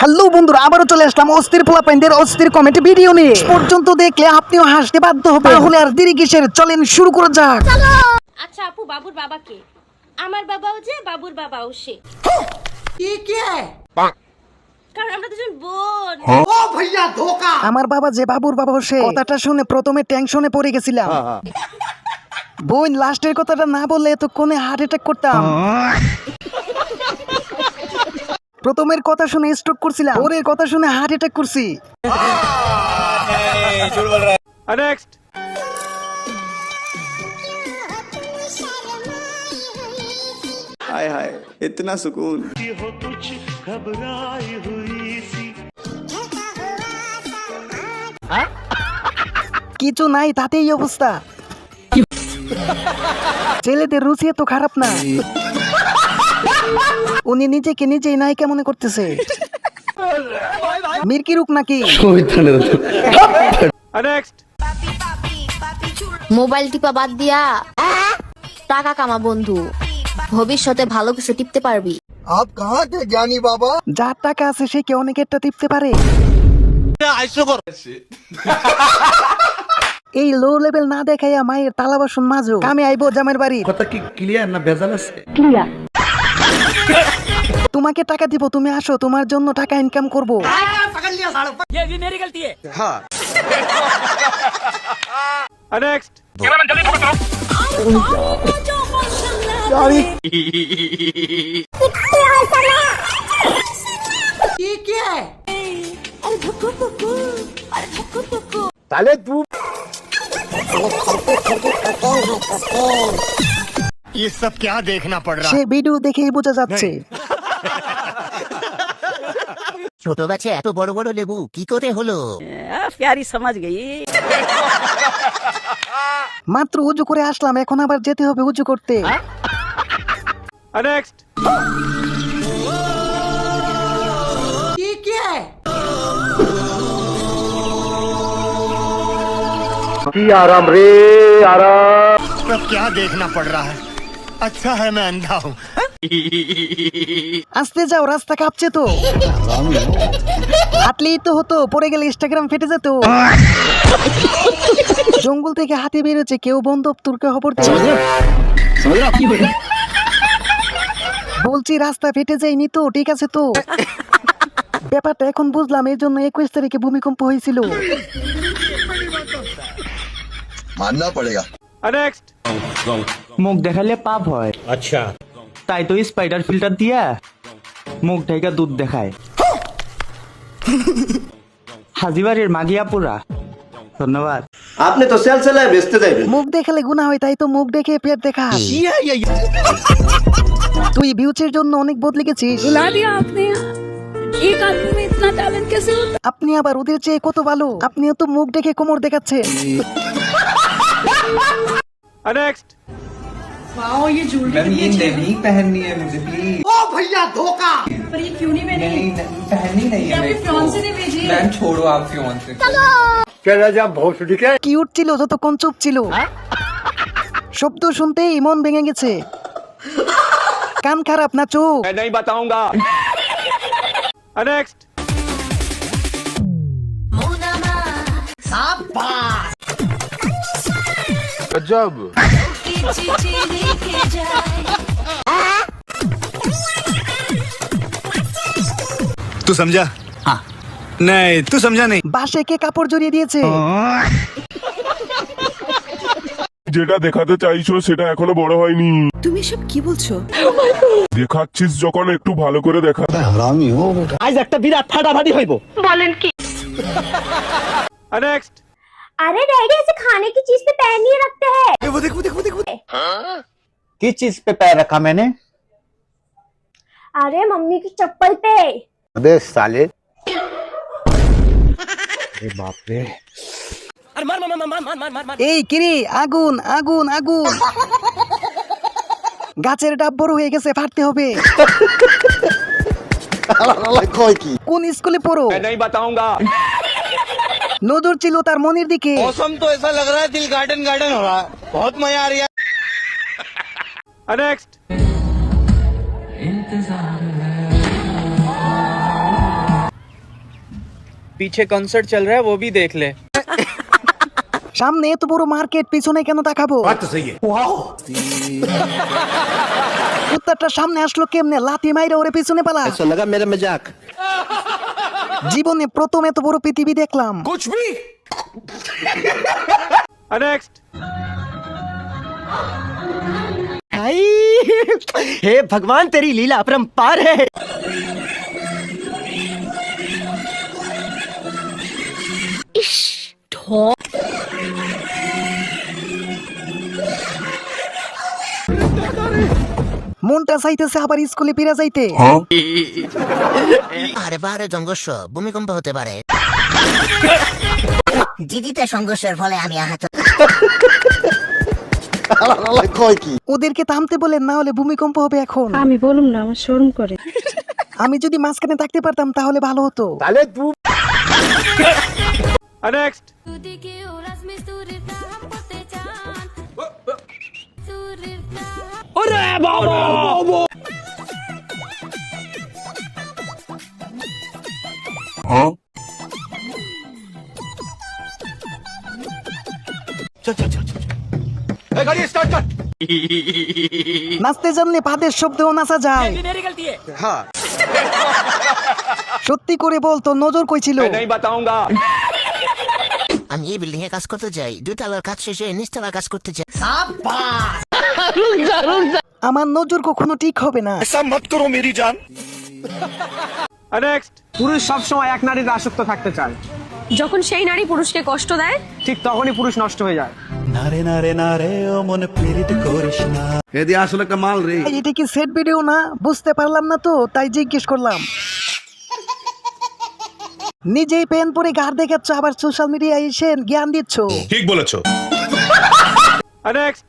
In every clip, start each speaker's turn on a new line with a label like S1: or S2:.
S1: Hello বন্ধুরা আবারও চলে আসলাম অস্থির পোলাপাইনদের অস্থির কমেন্ট ভিডিও নিয়ে। পর্যন্ত দেখলে আপনিও হাসতে বাধ্য হবে তাহলে আর দেরি কিসের? চলেন শুরু করা যাক।
S2: আচ্ছা আপু বাবুর বাবাকে। আমার বাবাও যে বাবুর বাবাও সে। কারণ আমরা দুজন বোন।
S1: আমার বাবা যে বাবুর বাবা সে। কথাটা শুনে প্রথমে টেনশনে পড়ে গেছিলাম। বোন লাস্টের কথাটা না বললে এতক্ষণে হার্ট অ্যাটাক করতাম। প্রথমের কথা শুনে স্ট্রোক করছিলাম। ওরে কথা শুনে হার্ট অ্যাটাক করছি।
S3: ইতনা সুকুন।
S1: কিছু নাই তাতেই অবস্থা। ছেলেদের রুচি তো খারাপ না। উনি নিজেকে নিজেই নায়িকা মনে করতেছে। মির্কি রূপ নাকি?
S4: মোবাইল টিপা বাদ দিয়া টাকা কামা বন্ধু। ভবিষ্যতে ভালো কিছু টিপতে পারবি। আপ কাহা কে বাবা?
S1: যার টাকা আছে সে কি অনেকেরটা টিপতে পারে? এই লো লেভেল না দেখাইয়া মায়ের তালাবাসন মাঝো আমি আইবো জামের বাড়ি
S5: কথা কি ক্লিয়ার না বেজাল আছে?
S1: ক্লিয়ার তোমাকে টাকা দিব তুমি আসো তোমার জন্য টাকা ইনকাম করব
S6: नेक्स्ट
S7: ये सब क्या देखना पड़ रहा
S1: সে ভিডিও দেখেই বোঝা যাচ্ছে
S7: ছোট গাছে এত বড় বড় লেবু কি করে হলো
S1: মাত্র উজু করে আসলাম এখন আবার যেতে হবে উজু করতে
S6: नेक्स्ट
S7: अब क्या देखना पड़ रहा है अच्छा है मैं अंधा हूँ
S1: আসতে যাও রাস্তা কাঁপছে তো। হাতলেই তো হতো পড়ে গেলে ইনস্টাগ্রাম ফেটে যেত। জঙ্গল থেকে হাতে বেরোচ্ছে কেউ বন্ধু তুরকে খবর বলছি রাস্তা ফেটে যায়নি তো ঠিক আছে তো। ব্যাপারটা এখন বুঝলাম এই জন্য একুশ তারিখে ভূমিকম্প হয়েছিল।
S6: নেক্সট
S8: মুখ দেখালে পাপ হয়। আচ্ছা। তাই তো স্পাইডার ফিল্টার দিয়া মুখ ঢাইকা দুধ দেখায়। হাজিবাড়ির মাগিয়া পুরা ধন্যবাদ।
S3: আপনি তো সেল সেলায় বেচতে যাইবেন।
S1: মুখ দেখালে গুনা হয় তাই তো মুখ দেখে পেট দেখা তুই ভিউচের জন্য অনেক বদলে গেছিস। আপনি আবার ওদের চেয়ে কত ভালো? আপনিও তো মুখ দেখে কোমর দেখাচ্ছে দেখাচ্ছেন
S6: नेक्स्ट
S5: मैम ये नहीं पहननी है मुझे प्लीज ओ भैया धोखा पर ये क्यों नहीं नहीं पहननी नहीं है मेरे को। मैम छोड़ो आप फ्योन से
S1: কিউট ছিল যতক্ষণ চুপ ছিল শব্দ শুনতেই মন ভেঙে গেছে কান খারাপ না চোখ
S6: मैं नहीं बताऊंगा नेक्स्ट
S7: तू समझा हाँ नहीं तू समझा नहीं
S1: বাসে কে কাপড় জড়িয়ে দিয়েছে
S9: যেটা দেখাতে চাইছো সেটা এখনো বড় হয়নি
S10: তুমি সব কি বলছো
S9: দেখাচ্ছিস যখন একটু ভালো করে দেখা
S6: नेक्स्ट
S2: अरे डैडी ऐसे खाने की चीज पे पैर नहीं रखते हैं
S7: वो देख वो देख वो देख वो देख।
S8: किस चीज पे पैर रखा मैंने
S2: अरे मम्मी की चप्पल पे
S7: अबे साले
S1: এই কিরি আগুন আগুন আগুন গাছের ডাব বড় হয়ে গেছে ফাটতে হবে কোন স্কুলে পড়ো
S6: मैं नहीं बताऊंगा
S1: নজর ছিল তার মনের দিকে
S7: मौसम तो ऐसा लग रहा है दिल गार्डन गार्डन हो रहा है बहुत मजा आ रही है
S6: नेक्स्ट
S5: पीछे कॉन्सर्ट चल रहा है वो भी देख ले
S1: সামনে এত বড় মার্কেট পিছনে কেন তাকাবো কুত্তাটা সামনে আসলো কেমনে লাথি মাইরে ওরে পিছনে পালা
S3: লাগা মেরা মজাক
S1: জীবনে প্রথম এত বড় পৃথিবী দেখলাম
S6: नेक्स्ट
S1: हे भगवान तेरी लीला अपरंपार है মনটা চাইতেছে আবার স্কুলে ফিরে যাইতে।
S10: আরে পাহাড়ে সংঘর্ষ ভূমিকম্প হতে পারে। দিদিতে সংঘর্ষের ফলে আমি আহত।
S1: ওদেরকে থামতে বলেন না হলে ভূমিকম্প হবে এখন।
S2: আমি বলুম না আমার শরম করে।
S1: আমি যদি মাঝখানে থাকতে পারতাম তাহলে ভালো হতো।
S6: ওরে বাবা!
S1: নাচতে জানলে পাদের শব্দেও নাচা যায়। সত্যি করে বলতো নজর
S6: কইছিল
S10: আমি এই বিল্ডিং এ কাজ করতে চাই। দুই কাজ শেষে নিচ তলার কাজ করতে চাই।
S1: আমার নজর কখনো ঠিক হবে না।
S6: মত
S5: করো মেরি জান। নেক্সট পুরুষ সবসময় এক নারীর আসক্ত থাকতে চায়।
S2: যখন সেই নারী পুরুষকে কষ্ট দেয়
S5: ঠিক তখনই পুরুষ নষ্ট হয়ে যায়। নারে নারে নারে ও মন পীড়িত করিস না।
S3: এদি আসলে একটা মাল রে।
S1: এটা কি সেট ভিডিও না? বুঝতে পারলাম না তো তাই জিজ্ঞেস করলাম। নিজেই পেন পরে গার দেখাচ্ছ আবার সোশ্যাল মিডিয়ায় এসে জ্ঞান দিচ্ছ।
S9: ঠিক বলেছ। নেক্সট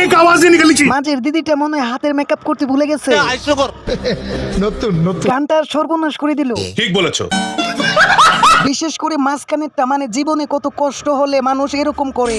S9: বিশেষ
S1: মাঝের দিদিটা মনে হাতের মেকআপ করতে ভুলে
S7: নতুন
S1: সর্বনাশ করে
S9: মাঝখানের টা
S1: বিশেষ করে মানে জীবনে কত কষ্ট হলে মানুষ এরকম করে।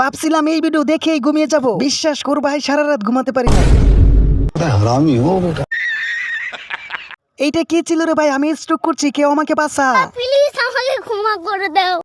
S1: ভাবছিলাম এই ভিডিও দেখেই ঘুমিয়ে যাব। বিশ্বাস করো ভাই সারা রাত ঘুমাতে পারি না এইটা কি ছিল রে ভাই? আমি স্ট্রোক করছি, কেউ আমাকে বাঁচা
S10: প্লিজ আমাকে ক্ষমা করে দাও।